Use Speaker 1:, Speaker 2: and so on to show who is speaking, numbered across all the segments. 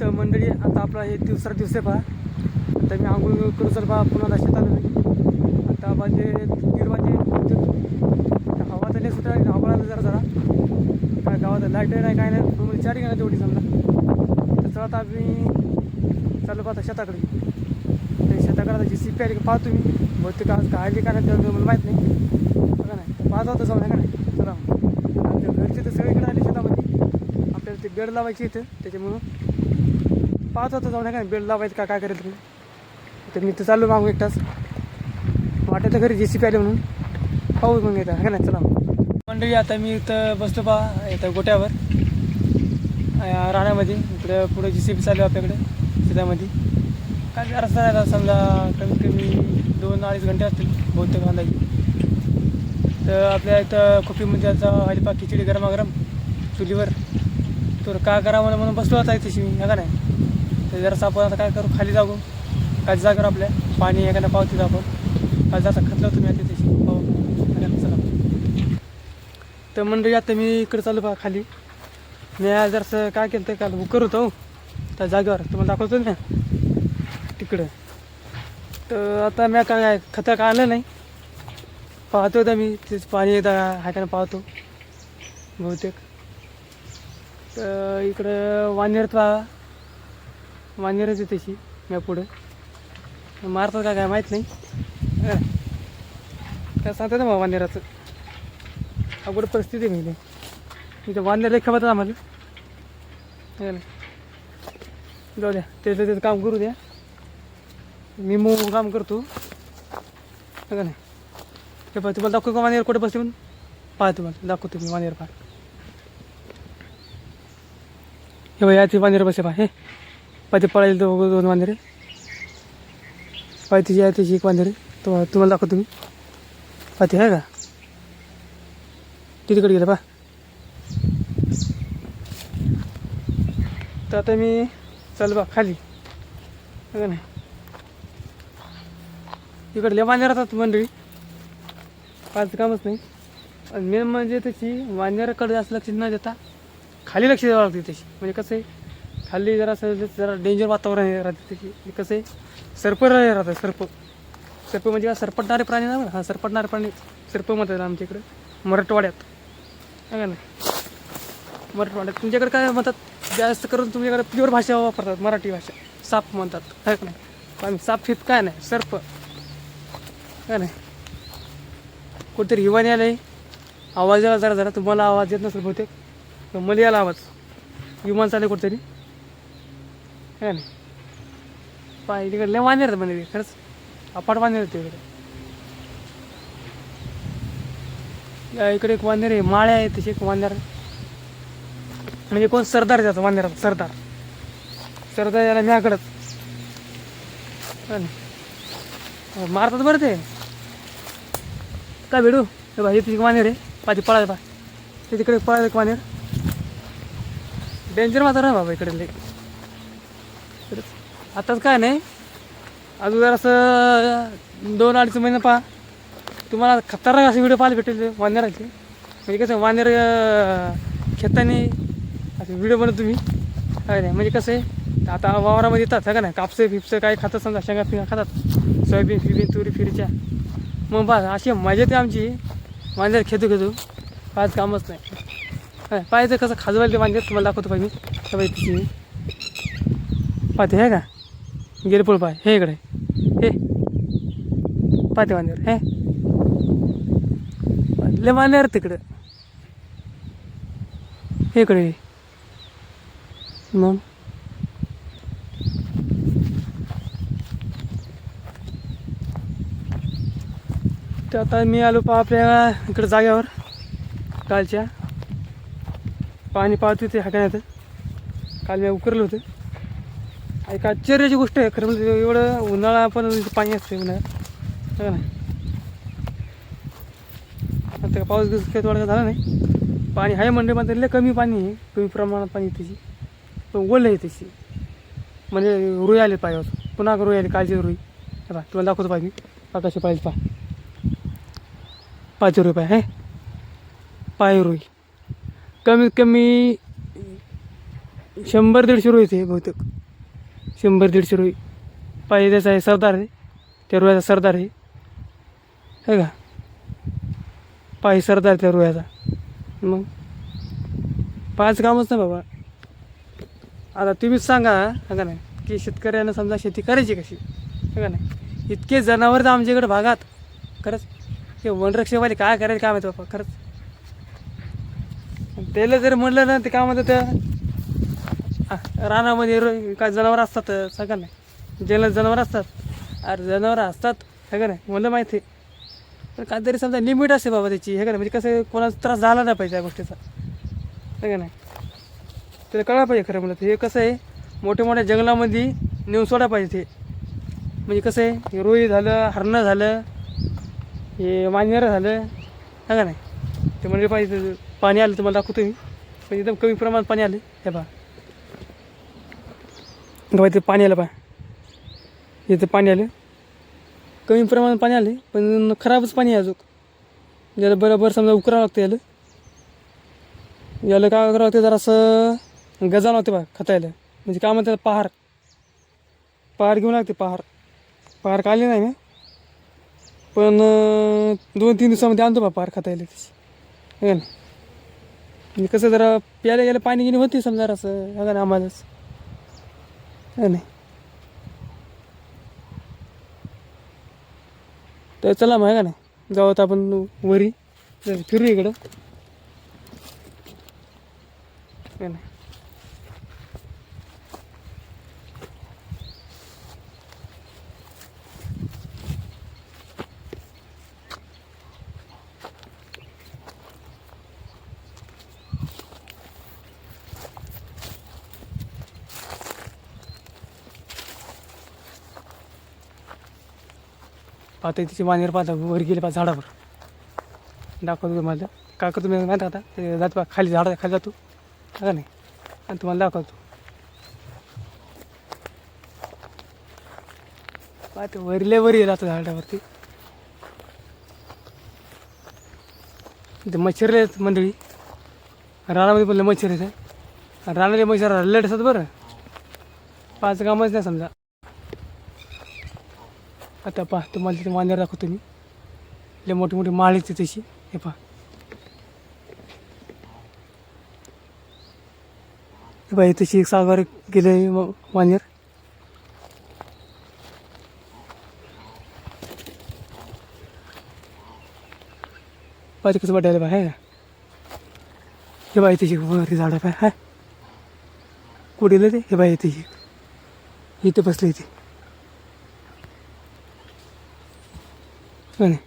Speaker 1: तर मंडळी आता आपला हे दिवसा दिवस आहे पहा. आता मी आंघोळ करू चल पहा पुन्हा शेतात आलो मी आता म्हणजे दीड वाजे म्हणजे हवा तर नाही सुद्धा हवा जरा जरा. काय गावात लाइट नाही काय नाही तुम्ही चारी घाला तेवढी समजा. तर चला आता आम्ही चालू पाहता शेताकडे. ते शेताकडे आता जी सी पी आली का पाहतो मी बहुतेक आज काय आली का नाही मला माहीत नाही. बघा नाही तर पाहत होतं जाऊन आहे का नाही? चला आमच्या घरचे तर सगळीकडे आले शेतामध्ये. आपल्याला ते बेड लावायची इथं त्याच्यामुळं पाहत होतं जाऊन आहे का नाही बेड लावायचं का? काय करेल तुम्ही तर मी तर चाललो मागून एकटाच वाटतं घरी जे सी पी आले म्हणून. पाहू मग येतं का नाही चला मंडळी आता मी इथं बसतो पा इथं गोट्यावर. राहण्यामध्ये इकडं पुढे जी सी पी चालू आहे आपल्याकडे शेतामध्ये. काय रस्ता राहिला आता समजा कमीत कमी दोन अडीच घंटे असतील बहुतेक अंदाजे. तर आपल्या इथं खोपीमध्ये आता हरिपा खिचडी गरमागरम चुलीवर. तर काय करावं म्हणून बसलो आता इथे मी का नाही? तर जरासं आपण आता काय करू? खाली जाऊ काय जागेवर आपल्या पाणी एखाद्या पावतीत आपण. काय जाता खतलं तुम्ही आता त्याशी पाहू. चला तर मंडळी आता मी इकडे चालू पहा खाली. मी आज जरासं काय केलं तर काल करू होतो. त्या जागेवर. तुम्हाला दाखवतो ना तिकडं. तर आता मी काय खतं काय आलं नाही. पाहतो आता मी. तेच पाणी येतं आहे का पाहतो. बहुतेक. तर इकडं वानेर पहा. वानेरच आहे तशी मी पुढं. मारतात का काय माहीत नाही. काय सांगतात ना वानेराचं अगोदर परिस्थिती आहे मी इथं वानेर लेखा पाहतात आम्हाला. जाऊ द्या. त्याचं त्याचं काम करू द्या. मी मग काम करतो. हो का नाही? हे पहा तुम्हाला दाखवू का वानेर कुठे बसते म्हणून? पहा तुम्हाला. दाखवतो मी वानेर पाहा. हे बघा याची वानेर बसे पहा. हे. पाहिजे पळायला तो दोन वांदरे पाहिजे तिची आहे त्याची एक वांदरे तो तुम्हाला दाखवतो मी. पाहते आहे का? तिकडे गेलं पा. तर आता मी चल बा खाली. है का नाही? इकडले वानेर राहतात मंडळी. पाच कामच नाही. आणि मेन म्हणजे त्याची वानेराकडे जास्त लक्ष न देता खाली लक्ष द्यावं लागते त्याची म्हणजे कसं आहे खाली जरा म्हणजे जरा डेंजर वातावरण आहे राहते त्याची कसं आहे? सर्प राहतं सर्प. सर्प म्हणजे का सरपटणारे प्राणी ना हा सरपटणारे प्राणी सर्प म्हणतात आमच्या इकडे मराठवाड्यात. है का नाही? मराठवाड्यात. तुमच्याकडे काय म्हणतात? जास्त करून तुमच्याकडे प्युअर भाषा वापरतात मराठी भाषा. साप म्हणतात है का नाही? आम्ही साप फिप काय नाही सर्प. काय नाही? कुठेतरी हिवाने आलं आहे आवाज यायला जरा जरा तुम्हाला आवाज येत नसेल बहुतेक. मला याला आवाज विमान चालले कुठेतरी. है नाही. पाय तिकडे लय वानेर म्हणजे खरंच. अपाट वानेर होते इकडे या इकडे एक वानेर आहे माळे आहे तशी एक वानेर म्हणजे कोण सरदार त्याचा वानेरात सरदार. सरदार याला म्याकडंच है मारतात बरं ते. काय भेटू हे भाई हे वानेर आहे पाठी पळायला पा ते तिकडे पळायला एक वानेर डेंजर मात्र आहे बाबा इकडे लई आताच काय नाही? अजून जर असं दोन अडीच महिने पहा. तुम्हाला खतरनाक असे व्हिडिओ पाहायला भेटेल वानेराचे. म्हणजे कसं वानेर खेताने असे व्हिडिओ बनवतो तुम्ही. काय नाही म्हणजे कसं आहे आता वावरामध्ये येतात का नाही? कापसे फिपसं काय खातात समजा शेंगा फिंगा खातात. सोयाबीन फिबीन तुरी फिरीच्या. मग बा अशी मजा येते आमची. वांद्यात खेतो खेतो. पाहायचं कामच नाही. काय पाहायचं कसं खाजवायला ते वांद्यात तुम्हाला दाखवतो पाहिजे त्या पाहते आहे का? गिरपूळ पाय. हे इकडे. हे. पाहते वांजर हे. लय वांद्यावर तिकडं. हे इकडे. मग? तर आता मी आलो पा आपल्या इकडं जाग्यावर कालच्या. पाणी पाहतो ते हाकण्यात काल मी उकरलं होतं. एक आश्चर्याची गोष्ट आहे खरं म्हणजे एवढं उन्हाळा पण पाणी असते उन्हाळ्यात है हो आता पाऊस गिऊस काही थोडा झाला नाही. पाणी आहे म्हणजे मात्र लय कमी पाणी आहे कमी प्रमाणात पाणी आहे त्याची पण ओलं आहे त्याची म्हणजे रुई आले पाहिजे पुन्हा रुई आली काळजी रुई. हे पहा तुम्हाला दाखवतो पाहिजे पा कशी पाहिजे पा पाचशे रुपये आहे पाय रुई. कमीत कमी शंभर दीडशे रुपये ते बहुतेक. शंभर दीडशे रुपये. पाहिजे त्याचा आहे सरदार आहे. त्या रुयाचा सरदार आहे. हे का? पाहिजे सरदार त्या रुयाचा. मग? पाच कामच ना बाबा. आता तुम्हीच सांगा हा का नाही? की शेतकऱ्यांना समजा शेती करायची कशी? है का नाही? इतके जनावर तर आमच्याकडे भागात. खरंच? हे वनरक्षेवाले काय करायचं काय माहिती बाबा? खरंच? त्याला जर म्हणलं ना ते काय म्हणतात त्या रानामध्ये रो- काय जनावर असतात सगळं नाही जंगलात जनावर असतात. अरे जनावर असतात सगळं नाही म्हणलं माहिती आहे. पण काहीतरी समजा लिमिट असते बाबा त्याची हे का नाही? म्हणजे कसं आहे, कोणाचा त्रास झाला नाही पाहिजे या गोष्टीचा. हे का नाही त्याला कळायला पाहिजे खरं म्हणलं हे कसं आहे? मोठ्या मोठ्या जंगलामध्ये नेऊन सोडा पाहिजे ते. म्हणजे कसं आहे? हे रोई झालं हरणं झालं हे मांजर झालं हा का नाही ते म्हणजे पाहिजे पाणी आलं तुम्हाला दाखवतो मी. पण एकदम कमी प्रमाणात पाणी आलं. हे पहा. गव्हा इथे पाणी आलं पाय. इथं पाणी आलं. कमी प्रमाणात पाणी आले पण खराबच पाणी आहे अजून. याला बरोबर समजा उकरावं लागतं याला. याला काय करावं लागतं जरासं गजान होते बा खतायला. म्हणजे काय म्हणतात पहार. पहार घेऊन लागते पहार. पहार काढली नाही मी पण दोन तीन दिवसामध्ये आणतो बा पहार खतायला त्याची. है ना. म्हणजे कसं जरा प्यायला गेलं पाणी गिनी होते समजा असं आम्हालाच. नाही? तर चला माहिती का नाही? जाऊ आता आपण वरी. फिरू इकडं. नाही? आता तिची मानेर पाहता वर गेले पाहता झाडावर. दाखवतो तुम्हाला. काय करतो मी माहिती आता ते जात पा खाली झाडा खाली जातो. का नाही? आणि तुम्हाला दाखवतो. पाहते वरले वरी आता झाडावरती. ते मच्छर आहेत मंडळी. रानामध्ये पण मच्छर आहेत. रानाले मच्छर लेट असतात बरं. पाच कामच नाही समजा. आता पहा तुम्हाला तिथे मांजर दाखवतो मी. लय मोठी मोठी येते तशी. हे पहा. हे पहा तशी एक सागर गेले मांजर पाहिजे कसं वाटायला पहा आहे हे बाई तशी वर झाडं पाय हाय. कुठेलं ते? हे बाई तशी. इथे बसले ते नाही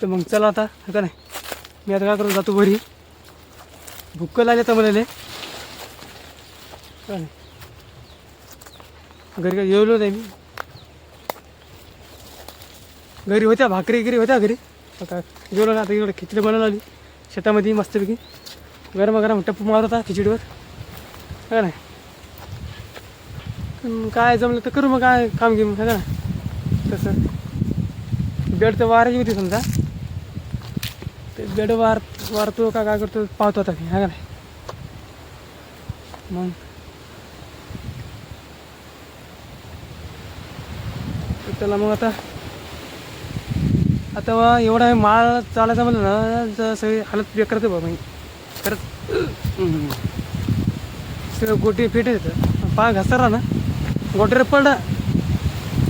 Speaker 1: तर मग चला आता हे का नाही? मी आता काय करून जातो घरी. भुक्क लागले तर मला का नाही? घरी काय जेवलो नाही मी. घरी होत्या भाकरी गिरी होत्या घरी. आता जेवलो ना आता इकडे खिचडी बनवून आली. शेतामध्ये मस्तपैकी. गरम गरम टप्पू मारत होता खिचडीवर. का नाही? पण काय जमलं तर करू मग काय काम घेऊ मग ना तसं. बेड तर वारायची होती समजा. ते बेड वार वारतो का काय करतो पाहतो आता मी हा का नाही मग. त्याला मग आता. आता एवढा माळ चालायचा म्हणलं ना तर सगळी हालत बेकार बा बाबा मी खरंच सगळं गोटी फिट येतं पाय घसरला ना. गोट्यावर पडलं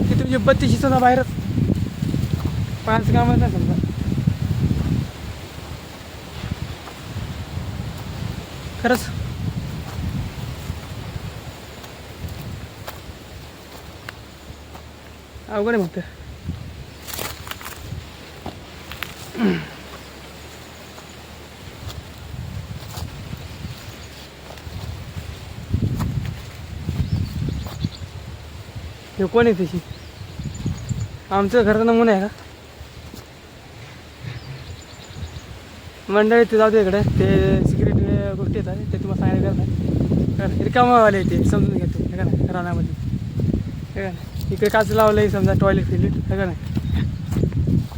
Speaker 1: की तुमची बत्ती ना बाहेरच. पाच कामच नाही समजा. खरंच. अवघड आहे म्हणतं हे कोण आहे तशी? आमचं घरचा नमुना आहे का? मंडळी ते जाऊ दे इकडे. ते सिक्रेट गोष्टी येतात ते तुम्हाला सांगायला गरज रिकामावाले ते समजून घेतो हे का नाही रानामध्ये. हे का नाही इकडे काच लावलं आहे समजा टॉयलेट फिलेट हे का नाही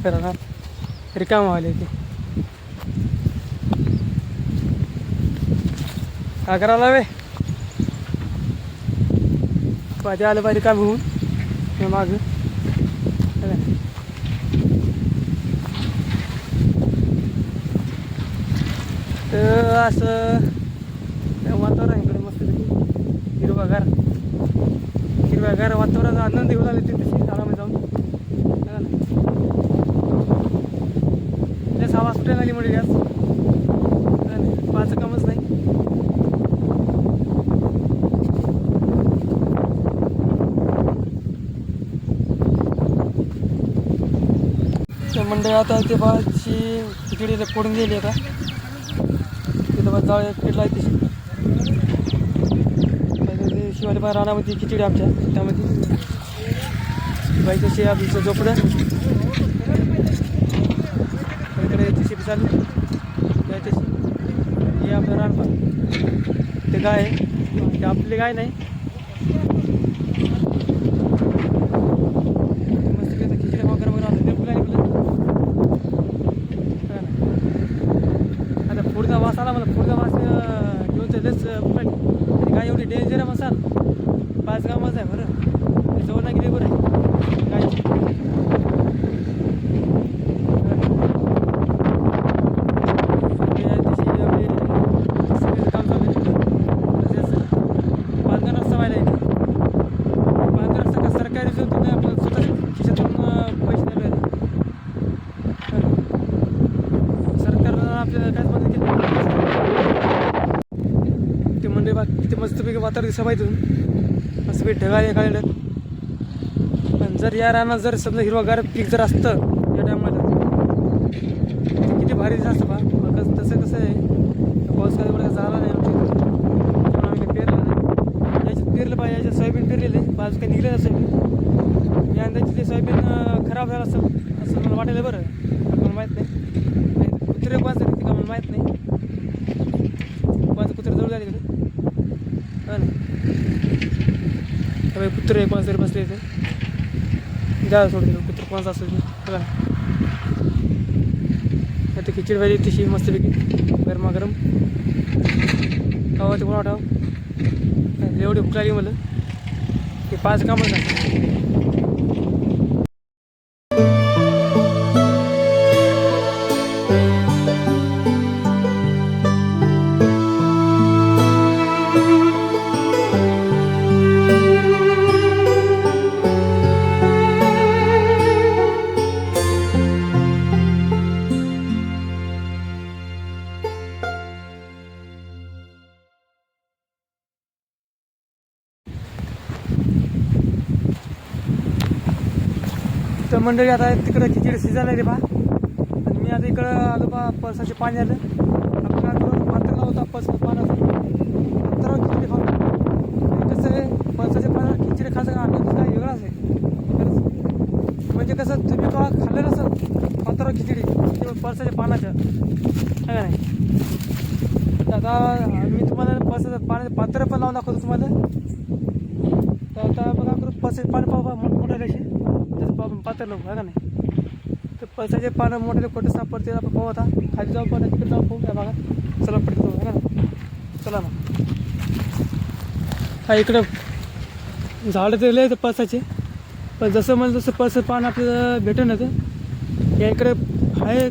Speaker 1: रानात रिकामावाले ते. अकरा करायला वे पाहिजे आलं पाहिजे काम होऊन. है ना? तर असं वातावरण इकडे मस्त हिरवागार हिरवागार वातावरण आनंद घेऊन आले तिथे तशी झाडामध्ये जाऊन है ना? लस हवा सुटायला लागली म्हणजे गॅस पाच कामच इकडे आता ते बाची तिकडे पडून गेली आता. तिथं बा जाळ पेटला आहे तशी शिवाजी बा रानामध्ये खिचडी आमच्या त्यामध्ये बाई तशी आपली झोपडं. इकडे तशी चालली गाय तशी हे आपलं रानपा ते गाय आहे. ते आपली गाय नाही मस्त पैकी आता खिचडी वगैरे वगैरे आता बिलकुल नाही बोलत. हा ना. आता पुढचा वास आला मला पुढचा वास अं, घेऊन त्याच काय एवढी डेंजर आहे मसाल पाच गावच आहे बरं जवळ नाही गेली बरं आहे गायची आपली आहे तशी आपली सगळीचं काम चालू आहे तसेच बांधकाम रस्ता व्हायला येते बांधकाम रस्ता का सरकारी जो तुम्ही आपल्या स्वतःच्या खिशातून अं, पैसे द्यावे लागतात. सरकारनं आपल्याला काहीच मदत केली नाही. ते म्हणजे बा किती मस्तपैकी वातावरण दिसा पाहिजे बी ढगाळे काढलं पण जर या रानात जर समजा हिरवागार पीक जर असतं या टायमाला किती भारी दिसत असतं बा. मग कसं- तसं कसं आहे पाऊस काय एवढा झाला नाही आमच्या आम्ही काही पेरलं नाही. याच्यात पेरलं पाहिजे याच्यात सोयाबीन पेरलेलं आहे. बाजू काही निघलं नाही सोयाबीन मी अंदाजे ते सोयाबीन खराब झालं असं असं मला वाटायला बरं. मला माहीत नाही. कुत्रे कुत्रे कोणाचं ते का मला माहीत नाही. कोणाचं कुत्रे जवळ झाले हा ना. त्यामुळे कुत्रे कोणाचं तरी बसले इथे. जा सोडून कुत्र कोणाचं असेल बघा आता खिचडी पाहिजे तशी मस्तपैकी गरमागरम. खावा ते कोणा वाटावं एवढी भूक लागली मला. ते पाच कामं मंडळी आता तिकडं खिचडी शिजायला रे बा. आणि मी आता इकडं आलो बा पळसाचे पाणी आलं. आपण आता पात्र होता पळसाचं पाण्याचं पात्रावर खिचडी खाऊ आणि कसं आहे पळसाच्या पाण्यावर खिचडी खायचं का? आनंद काय वेगळाच आहे. म्हणजे कसं तुम्ही केव्हा खाल्लं नसं पात्रावर खिचडी. किंवा पळसाच्या पानाच्या है नाही? आता मी तुम्हाला पळसाचं पाण्याचं पात्र पण लावून दाखवतो तुम्हाला. तर आता बघा करू पळसाचे पाणी पाहू मोठमोठ्या कसे आपण पातळलो आहे का नाही? तर पळसाचे पानं मोठे कुठे सापडते आपण पाहू आता. खाली जाऊ पण तिकडे जाऊ पाहू या भागात. चला पडतो जाऊ आहे का चला मग. हा इकडं झाडं तर लय पळसाचे पण जसं म्हणजे तसं पळसं पान आपल्याला भेटून ना तर या इकडे आहे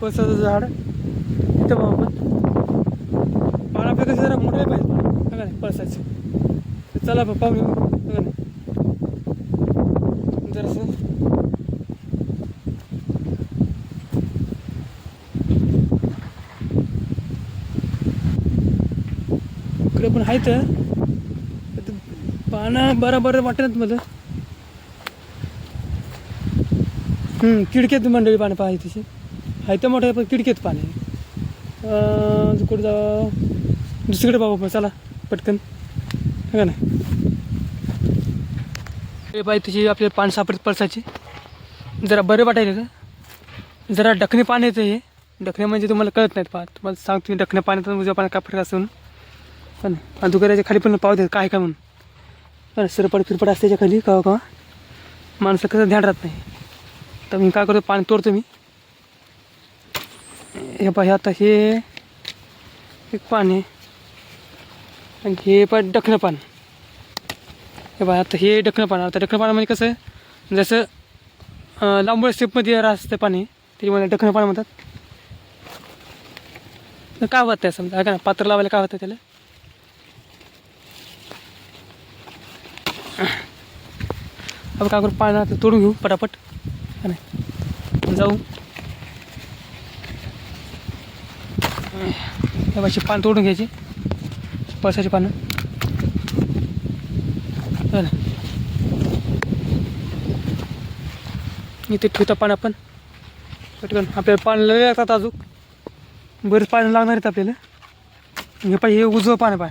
Speaker 1: पळसाचं झाड. इथं पाहू आपण. पान आपल्याला कसं जरा मोठे पाहिजे है का नाही पळसाचे चला बा पाहू घेऊ है का नाही जरासं इकडे पण आहेत. पण ते पानं बरोबर वाटत मला. हम्म, मंडळी पाणी पाहिजे तशी. आहे तर मोठं पण किडकेत पाणी आहे. कुठं जा दुसरीकडे पाहू पण चला पटकन. का नाही? पाहिजे तशी आपले पाणी सापडत पळसाची जरा बरं वाटायचं का? जरा डखणे पाणी येतं हे. डखणे म्हणजे तुम्हाला कळत नाहीत पाहत. तुम्हाला सांगतो मी डखणे पाण्यात आणि उजव्या पाण्यात काय फरक असून पण आणि दुकानाच्या खाली पण पाव देत काय काय म्हणून? पण सरपड फिरपड असते त्याच्याखाली कवा कवा. माणसं कसं ध्यान राहत नाही. तर मी काय करतो पाणी तोडतो मी. हे पाहि आता हे एक पान आहे. आणि हे पण डखणं पान. हे पाहि आता हे डखणं पान. आता डखणं पान म्हणजे कसं आहे, जसं लांबळ स्टेपमध्ये असतं पाणी त्याच्यामध्ये डखणं पान म्हणतात. तर काय होतं समजा? का ना पात्र लावायला काय होतं त्याला? आपण काय करू पाणी तोडून घेऊ पटापट. नाही. जाऊ. हे पान तोडून घ्यायची. पळसाची पानं. इथे ठेवता पान आपण. पटकन. आपल्याला पाणी लय लागतात अजून. बरेच पाणी लागणार आहेत आपल्याला. हे पाहिजे हे उजवं पान पाय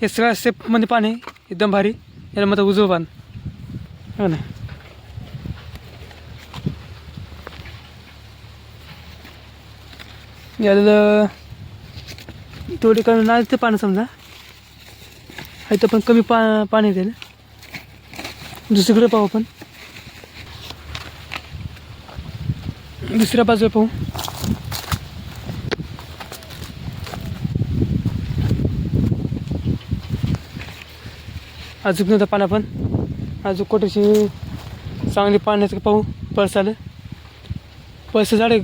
Speaker 1: हे सगळ्या स्टेपमध्ये पाणी आहे. एकदम भारी. याला मग उजवं पान हो ना याला थोडी कमी नाही ते पाणी समजा इथं पण कमी पा पाणी येते ना दुसरीकडे पाहू आपण दुसऱ्या बाजूला पाहू अजून नव्हतं पाणी. आपण अजून कुठेशी चांगली पाण्याचं पाहू पळसाला. पळस झाडे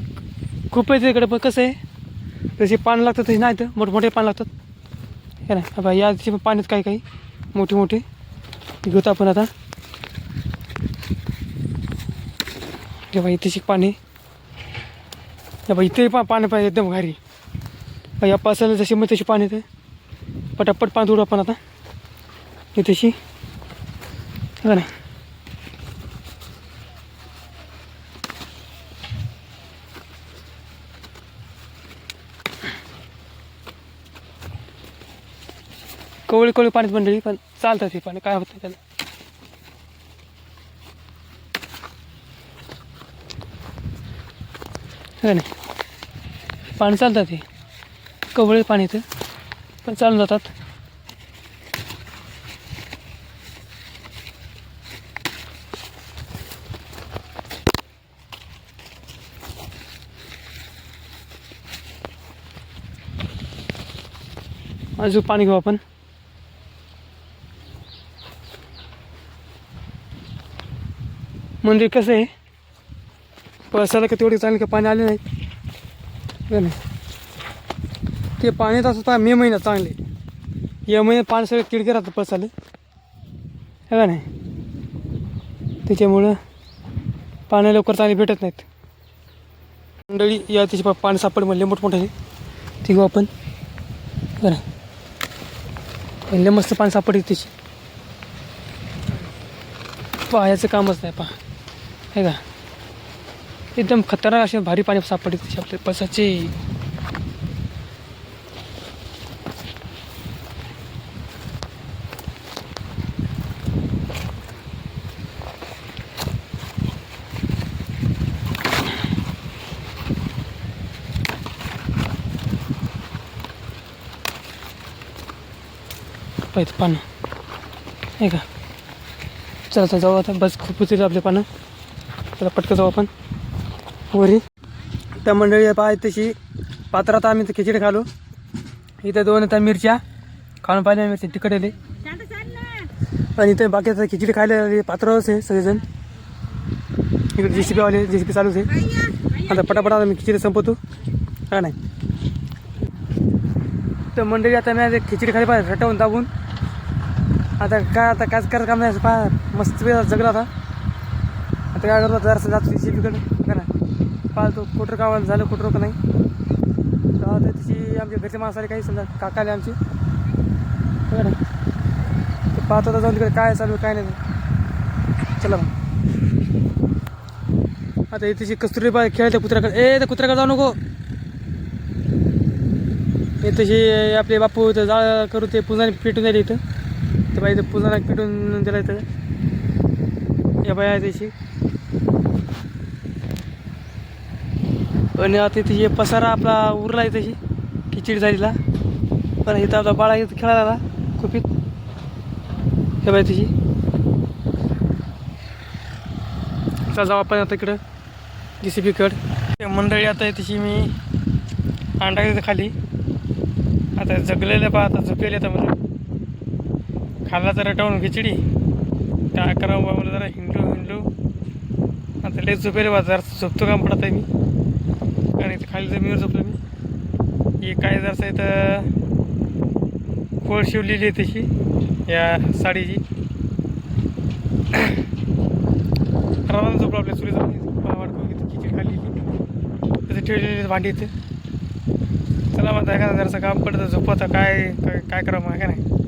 Speaker 1: खूप आहे तिकडे पण कसं आहे तसे पाणी लागतात तसे नाही तर मोठमोठे पाणी लागतात. हे ना बाबा या दिवशी पण पाण्यात काही काही मोठे मोठे. घेतो आपण आता. हे बाई इथे पाणी. बाबा बाई इथे पा पाणी पाहिजे एकदम भारी. या पळसाला जशी मग तशी पाणी येते. पटापट पाणी उडू आपण आता. इथेशी हो नाही कवळी कवळी पाण्यात मंडळी पण चालतात ते पाणी. काय होतं त्याला? है नाही पाणी चालतात ते. कवळे पाणी इथं पण चालून जातात. अजून पाणी घेऊ आपण. मंदिर कसं आहे? पळसाला का तेवढे चांगले का पाणी आले नाहीत नाही. ते पाण्यात असं मे महिन्यात चांगले. या महिन्यात पाणी सगळं किडके राहतं पळसाले. हे का नाही? त्याच्यामुळं पाणी लवकर चांगली भेटत नाहीत. मंडळी या त्याची पा- पाणी सापड म्हणले मोठमोठ्याने ती घेऊ आपण. बरं पहिले मस्त पाणी सापडते त्याची पाहायचं कामच नाही पहा हे का एकदम खतरनाक असे भारी पाणी सापडते त्याची आपल्या पसाचे आहेत पानं. हे का? चला आता जाऊ आता. बस खूप होतील आपले पानं. चला पटकन जाऊ आपण. वरी. त्या मंडळी पाय तशी पात्रात आम्ही तर खिचडी खालो. इथे दोन आता मिरच्या. खाऊन पाहिल्या मिरची तिकट आले आणि इथे बाकी आता खिचडी खायला पात्रावरच आहे सगळेजण. इकडे जे सी पीवाले जे सी पी चालूच आहे. आता पटापट आता मी खिचडी संपवतो. का नाही? तर मंडळी आता मी खिचडी खाली पाहिजे रटवून दाबून. आता काय आता कायच करायचं काम नाही. पहा मस्त वेळ जगला आता. आता काय करतो जरासं जातो ती का नाही? पाहतो कुठं कावायला झालं कुठं का नाही. तर आता तिची आमच्या घरचे माणसाला काही समजा काकाले आमची. का ना तर पाहतो आता जाऊन तिकडे काय चालू आहे, काय नाही. चला मग. आता हे तिची कस्तुरी बाय खेळते कुत्र्याकडे. ए त्या कुत्र्याकडे जाऊ नको. हे तशी आपले बापू इथं जाळ करू ते पुन्हा पेटून द्यायला इथं. बाई तर पुन्हा पिटून दिला तर या बाई आहे त्याची. आणि आता तिची पसारा आपला उरला आहे तशी खिचडी झालीला. पण इथं आपला बाळा इथं खेळायला आला. खूपीत. हे बाई तिची चला जाऊ आपण आता इकडं. जी सी पीकड मंडळी आता तिची मी अंडा खाली. आता जगलेलं पहा आता झोपेले आता मला. खाल्ला जरा टाऊन खिचडी. काय करावं बा मला जरा हिंडलो हिंडलो आता लय झोपेल बा जरा झोपतो काम पडत आहे मी. आणि इथं खाली जमिनीवर झोपलो मी. हे काय जरासं इथं कोळ शिवलेली आहे तशी या साडीची. रामानं झोपलो आपल्या चुली वाटतो की खिचडी खाल्ली तसं ठेवलेली भांडी इथे. चला म्हणता एखादं जरासं काम पडतं झोपवता काय काय काय करावं मग काय नाही.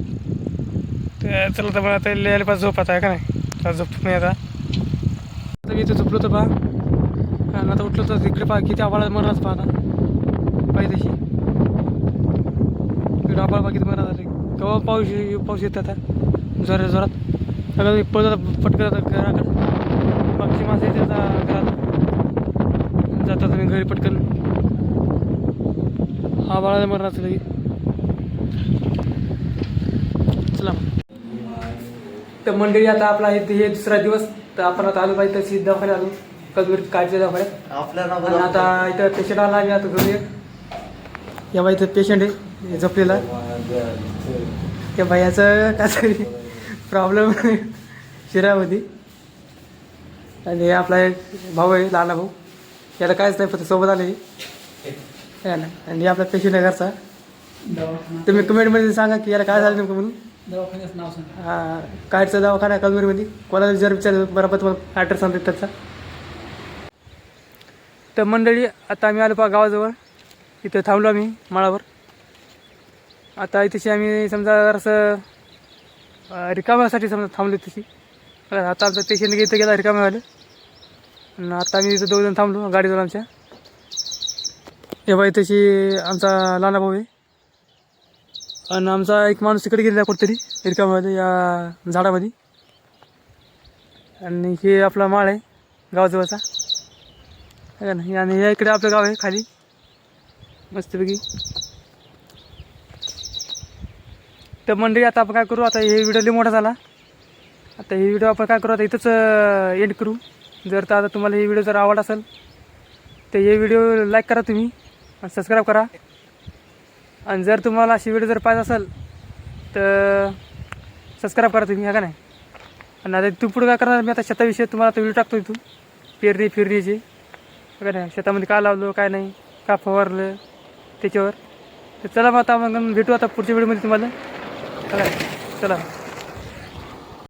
Speaker 1: तर चला तर मला आता लिहायला पाच झोप आता का नाही आता झोपतो नाही आता आता मी इथं झोपलो तर पहा आणि आता उठलो तर तिकडे पहा किती आवाळा मरणाच पहा आता पाहिजे तशी इकडे आबाळ पहा किती मरणार केव्हा पाऊस पाऊस येत आता जोरात जोरात सगळं पळत आता पटकन आता घराकडे पक्षी माणसं येते आता घरात जातात मी घरी पटकन हा मरणार लगे चला तर मंडळी आता आपला हे हे दुसरा दिवस तर आपण आता आलो पाहिजे तशी दवाखान्यात आलो कदवीर काळजी दवाखान्यात.
Speaker 2: आपल्या
Speaker 1: आणि आता इथं पेशंट आला आणि आता घरी. एक या बाई इथं पेशंट आहे झोपलेला. त्या बायाचं काहीतरी प्रॉब्लेम शरीरामध्ये आणि हे आपला एक भाऊ आहे लहान भाऊ. याला कायच नाही फक्त सोबत आले है. ना. आणि हे आपला पेशंट आहे घरचा. तुम्ही कमेंटमध्ये सांगा की याला काय झालं नेमकं म्हणून.
Speaker 2: दवाखान्याचं नाव सांगा.
Speaker 1: हा, कायचा दवाखाना आहे कोणाला जर विचार बरोबर तुम्हाला ॲड्रेस सांगतात त्याचा. तर मंडळी आता आम्ही आलो पा गावाजवळ. इथं थांबलो आम्ही माळावर. आता इथेशी आम्ही समजा जरासं रिकाम्यासाठी समजा थांबलो तशी आता आमचा पेशंट इथं गेला रिकाम्या झालं आणि आता आम्ही इथं दोघं जण थांबलो गाडीजवळ आमच्या. हे बाई तशी आमचा लहान भाऊ आहे. आणि आमचा एक माणूस तिकडे गेलेला कुठेतरी इरकामध्ये या झाडामध्ये. आणि हे आपला माळ आहे गावाजवळचा. आहे का नाही आणि या इकडे आपलं गाव आहे खाली. मस्तपैकी. तर मंडळी आता आपण काय करू? आता हे व्हिडिओ लई मोठा झाला. आता हे व्हिडिओ आपण काय करू? आता इथंच एंड करू. जर तर आता तुम्हाला हे व्हिडिओ जर आवड असेल तर हे व्हिडिओ लाईक करा तुम्ही. सबस्क्राईब करा. आणि जर तुम्हाला अशी व्हिडिओ जर पाहिजे असेल तर सबस्क्राईब करा तुम्ही हा का नाही? आणि आता तू पुढे काय करणार? मी आता शेताविषयी तुम्हाला तो व्हिडिओ टाकतो इथून पेरणी फिरणीची. का नाही? शेतामध्ये काय लावलं काय नाही का फवारलं त्याच्यावर. तर चला मग आता मग भेटू आता पुढच्या व्हिडिओमध्ये तुम्हाला. चला.